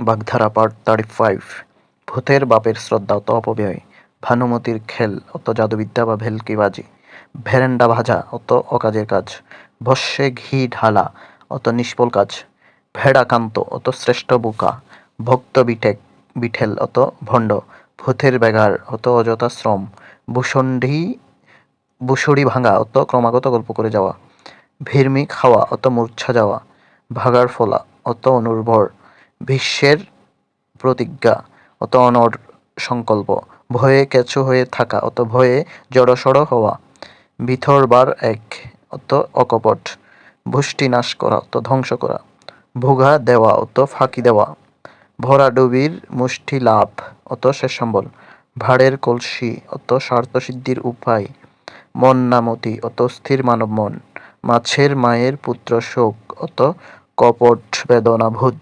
বাগধারা part thirty five ভূতের বাপের শ্রদ্ধা অত অপব্যয় ভানুমতির খেল অত জাদুবিদ্যা বা ভেলকিবাজি ভেরেন্ডা ভাজা অত অকাজের কাজ। ভস্যে ঘি ঢালা অত নিষ্ফল কাজ। ভেড়াকান্ত অত শ্রেষ্ঠ বোকা। ভক্ত বিঠেক বিঠেল অত ভণ্ড। ভূতের ব্যাঘার অত অযথা শ্রম। ভূষণ্ডী বুসুড়ি ভাঙা অত ক্রমাগত গল্প করে যাওয়া। ভিড়মি খাওয়া অত মূর্ছা যাওয়া। ভাগার ফলা অত অনুর্বর ভীষ্মের প্রতিজ্ঞা অত অনড় সংকল্প। ভয়ে কেঁচো হয়ে থাকা অত ভয়ে জড়সড় হওয়া। বিথরবার এক অত অকপট। ভুষ্টি নাশ করা অত ধ্বংস করা। ভোগা দেওয়া অত ফাঁকি দেওয়া। ভরাডুবির মুষ্টি লাভ অত শেষ সম্বল। ভাঁড়ের কলসি অত স্বার্থসিদ্ধির উপায়। মন নামতি অত স্থির মানব মন। মাছের মায়ের পুত্র শোক অত কপট বেদনা ভূত